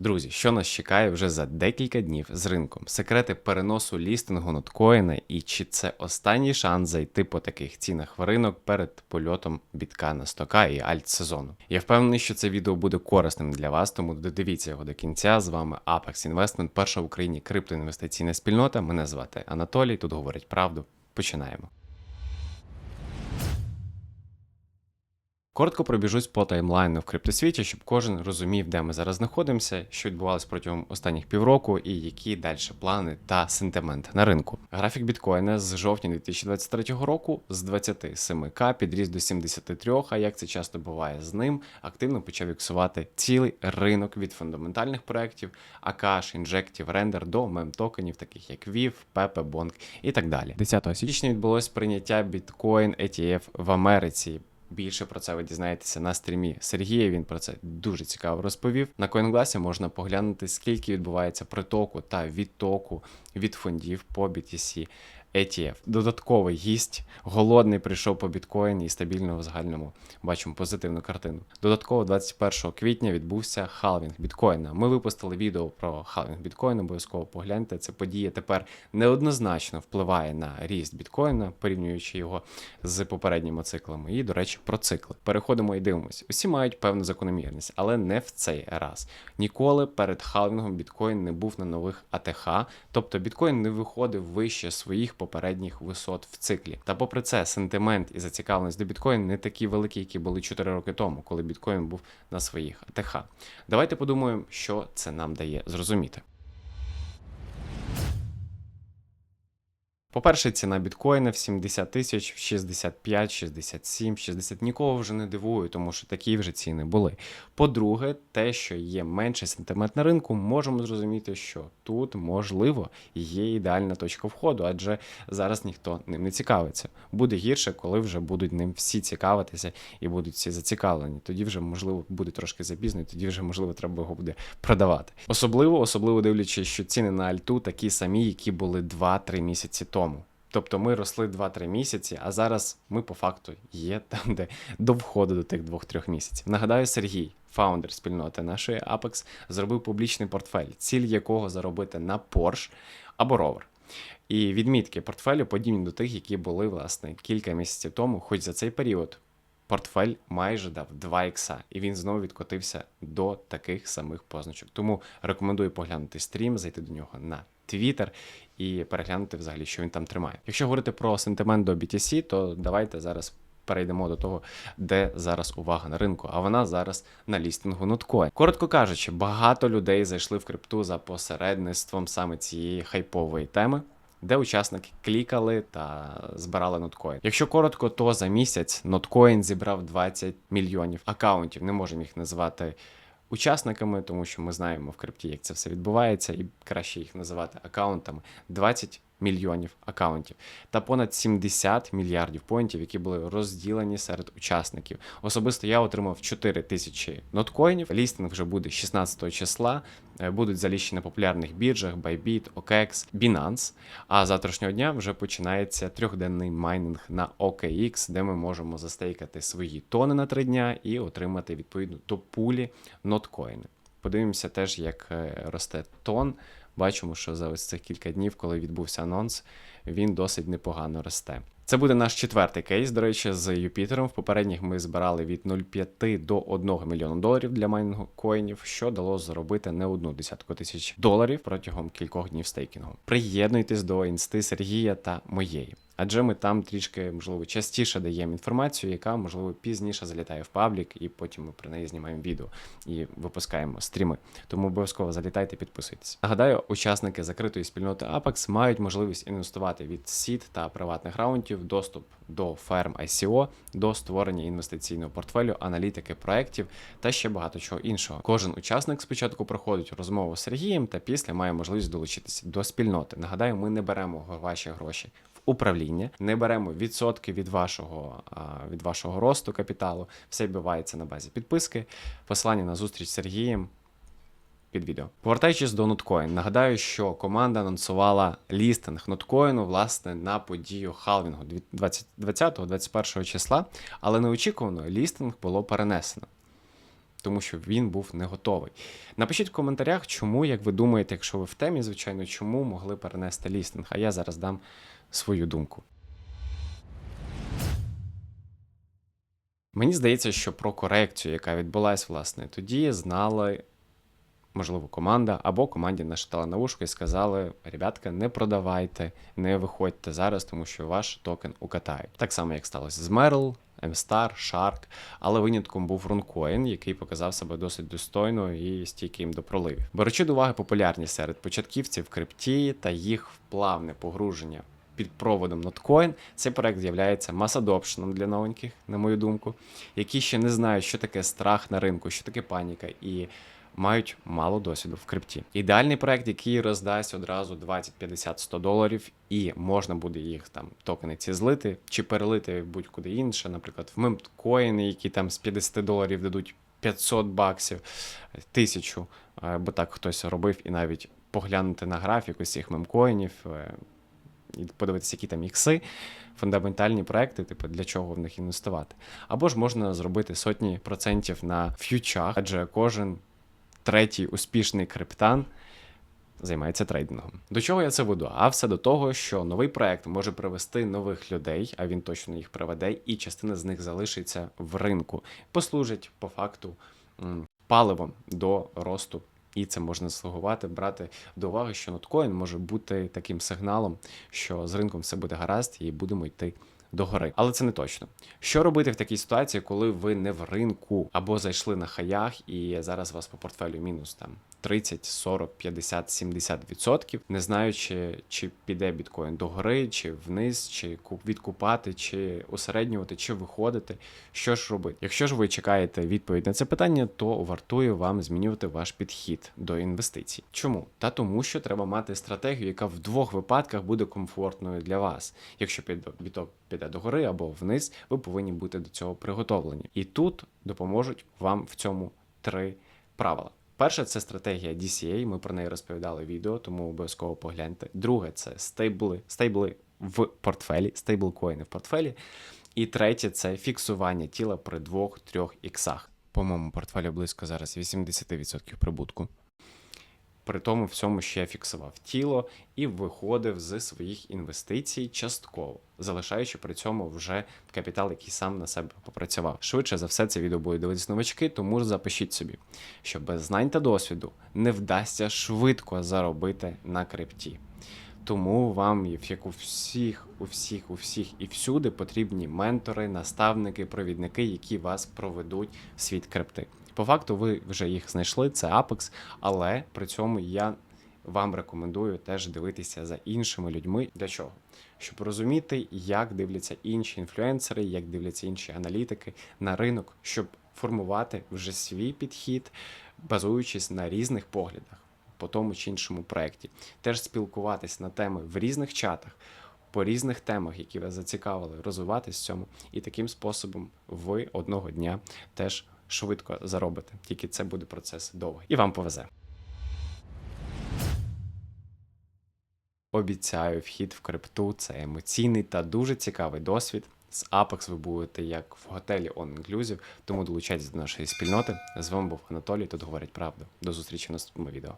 Друзі, що нас чекає вже за декілька днів з ринком? Секрети переносу лістингу ноткоїна і чи це останній шанс зайти по таких цінах в ринок перед польотом бітка на стока і альт сезону. Я впевнений, що це відео буде корисним для вас, тому додивіться його до кінця. З вами Apex Investment, перша в Україні криптоінвестиційна спільнота. Мене звати Анатолій. Тут говорять правду. Починаємо. Коротко пробіжусь по таймлайну в криптосвіті, щоб кожен розумів, де ми зараз знаходимося, що відбувалося протягом останніх півроку і які далі плани та сентимент на ринку. Графік біткоїна з жовтня 2023 року з 27к підріс до 73, а як це часто буває з ним, активно почав іксувати цілий ринок від фундаментальних проєктів, Akash, інжектів, рендер до мем-токенів, таких як VIV, Pepe, Bonk і так далі. 10 січня відбулось прийняття біткоін ETF в Америці. Більше про це ви дізнаєтеся на стрімі Сергія. Він про це дуже цікаво розповів. На CoinGlass можна поглянути, скільки відбувається притоку та відтоку від фондів по BTC ETF. Додатковий гість, голодний прийшов по біткоїні і стабільно в загальному бачимо позитивну картину. Додатково 21 квітня відбувся халвінг біткоїна. Ми випустили відео про халвінг біткоїна, обов'язково погляньте. Це подія тепер неоднозначно впливає на ріст біткоїна, порівнюючи його з попередніми циклами. І, до речі, про цикли. Переходимо і дивимося. Усі мають певну закономірність, але не в цей раз. Ніколи перед халвінгом біткоін не був на нових АТХ, тобто біткоін не виходив вище своїх попередніх висот в циклі. Та попри це, сентимент і зацікавленість до біткоін не такі великі, які були 4 роки тому, коли біткоін був на своїх АТХ. Давайте подумаємо, що це нам дає зрозуміти. По-перше, ціна біткоїна в 70 тисяч, в 65, 67, 60 нікого вже не дивує, тому що такі вже ціни були. По-друге, те, що є менший сентимент на ринку, можемо зрозуміти, що тут, можливо, є ідеальна точка входу, адже зараз ніхто ним не цікавиться. Буде гірше, коли вже будуть ним всі цікавитися і будуть всі зацікавлені. Тоді вже, можливо, буде трошки запізно, і тоді вже, можливо, треба його буде продавати. Особливо, особливо дивлячись, що ціни на альту такі самі, які були 2-3 місяці тому. Тобто ми росли 2-3 місяці, а зараз ми по факту є там, де до входу до тих 2-3 місяців. Нагадаю, Сергій, фаундер спільноти нашої Apex, зробив публічний портфель, ціль якого заробити на Porsche або Rover. І відмітки портфелю подібні до тих, які були власне кілька місяців тому, хоч за цей період. Портфель майже дав 2 ікса, і він знову відкотився до таких самих позначок. Тому рекомендую поглянути стрім, зайти до нього на Twitter і переглянути взагалі, що він там тримає. Якщо говорити про сентимент до BTC, то давайте зараз. Перейдемо до того, де зараз увага на ринку, а вона зараз на лістингу Notcoin. Коротко кажучи, багато людей зайшли в крипту за посередництвом саме цієї хайпової теми, де учасники клікали та збирали ноткоін. Якщо коротко, то за місяць ноткоін зібрав 20 мільйонів акаунтів. Не можемо їх назвати учасниками, тому що ми знаємо в крипті, як це все відбувається, і краще їх називати акаунтами. 20 мільйонів акаунтів та понад 70 мільярдів поінтів, які були розділені серед учасників. Особисто я отримав 4 тисячі ноткоїнів. Лістинг вже буде 16 числа. Е, Будуть заліщені на популярних біржах Bybit, OKEX, Binance. А завтрашнього дня вже починається трьохденний майнинг на OKX, де ми можемо застейкати свої тони на три дня і отримати відповідно до пулі ноткоїни. Подивимося теж, як е, росте тон. Бачимо, що за ось цих кілька днів, коли відбувся анонс, він досить непогано росте. Це буде наш четвертий кейс, до речі, з Юпітером. В попередніх ми збирали від 0,5 до 1 мільйона доларів для майнінгу коїнів, що дало заробити не одну десятку тисяч доларів протягом кількох днів стейкінгу. Приєднуйтесь до інсти Сергія та моєї. Адже ми там трішки, можливо, частіше даємо інформацію, яка, можливо, пізніше залітає в паблік, і потім ми про неї знімаємо відео і випускаємо стріми. Тому обов'язково залітайте, підписуйтесь. Нагадаю, учасники закритої спільноти Apex мають можливість інвестувати від сід та приватних раундів, доступ до ферм ICO, до створення інвестиційного портфелю, аналітики проєктів та ще багато чого іншого. Кожен учасник спочатку проходить розмову з Сергієм та після має можливість долучитися до спільноти. Нагадаю, ми не беремо ваші гроші управління, не беремо відсотки від вашого від вашого росту капіталу. Все відбувається на базі підписки. Посилання на зустріч з Сергієм під відео. Повертаючись до Notcoin, нагадаю, що команда анонсувала лістинг ноткоїну власне на подію халвінгу 20-21 числа, але неочікувано лістинг було перенесено. тому що він був не готовий. Напишіть в коментарях, чому, як ви думаєте, якщо ви в темі, звичайно, чому могли перенести лістинг. А я зараз дам свою думку. Мені здається, що про корекцію, яка відбулась, власне, тоді знали, можливо, команда або команді нашатала на вушко і сказали: ребятка, не продавайте, не виходьте зараз, тому що ваш токен укатають. Так само, як сталося з Merl, MStar, Shark, але винятком був Runcoin, який показав себе досить достойно і стійким до проливів. Беручи до уваги популярність серед початківців крипті та їх плавне погруження під проводом Notcoin, цей проект з'являється мас-адопшеном для новеньких, на мою думку, які ще не знають, що таке страх на ринку, що таке паніка, і мають мало досвіду в крипті. Ідеальний проект, який роздасть одразу 20, 50, 100 доларів, і можна буде їх там токени ці злити чи перелити будь-куди інше, наприклад, в мемкоїни, які там з 50 доларів дадуть 500 баксів, тисячу, е, бо так хтось робив, і навіть поглянути на графік усіх мемкоїнів. е, і подивитися, які там ікси, фундаментальні проекти, типу, для чого в них інвестувати. Або ж можна зробити сотні процентів на ф'ючах, адже кожен третій успішний криптан займається трейдингом. До чого я це веду? А все до того, що новий проект може привести нових людей, а він точно їх приведе, і частина з них залишиться в ринку, послужить по факту паливом до росту. І це можна слугувати, брати до уваги, що ноткоін може бути таким сигналом, що з ринком все буде гаразд, і будемо йти до гори. Але це не точно. Що робити в такій ситуації, коли ви не в ринку або зайшли на хаях, і зараз у вас по портфелю мінус там 30, 40, 50, 70 відсотків, не знаючи, чи піде біткоін до гори, чи вниз, чи ку- відкупати, чи усереднювати, чи виходити. Що ж робити? Якщо ж ви чекаєте відповідь на це питання, то вартує вам змінювати ваш підхід до інвестицій. Чому? Та тому, що треба мати стратегію, яка в двох випадках буде комфортною для вас. Якщо біток піде до гори або вниз, ви повинні бути до цього приготовлені. І тут допоможуть вам в цьому три правила. Перше це стратегія DCA, ми про неї розповідали відео, тому обов'язково погляньте. Друге це стейбли, стейбли в портфелі, стейблкоїни в портфелі. І третє це фіксування тіла при 2-3 іксах. По моєму портфелі близько зараз 80% прибутку. При тому всьому ще фіксував тіло і виходив з своїх інвестицій частково, залишаючи при цьому вже капітал, який сам на себе попрацював. Швидше за все, це відео будуть дивитися новачки, тому запишіть собі, що без знань та досвіду не вдасться швидко заробити на крипті. Тому вам, як у всіх, у всіх, у всіх і всюди потрібні ментори, наставники, провідники, які вас проведуть в світ крипти. По факту, ви вже їх знайшли, це Apex, але при цьому я вам рекомендую теж дивитися за іншими людьми. Для чого? Щоб розуміти, як дивляться інші інфлюенсери, як дивляться інші аналітики на ринок, щоб формувати вже свій підхід, базуючись на різних поглядах по тому чи іншому проєкті. Теж спілкуватись на теми в різних чатах, по різних темах, які вас зацікавили, розвиватись в цьому. І таким способом ви одного дня теж швидко заробите. Тільки це буде процес довгий. І вам повезе. Обіцяю, вхід в крипту це емоційний та дуже цікавий досвід. З Apex ви будете як в готелі On Inclusive, тому долучайтесь до нашої спільноти. З вами був Анатолій, тут говорять правду. До зустрічі в наступному відео.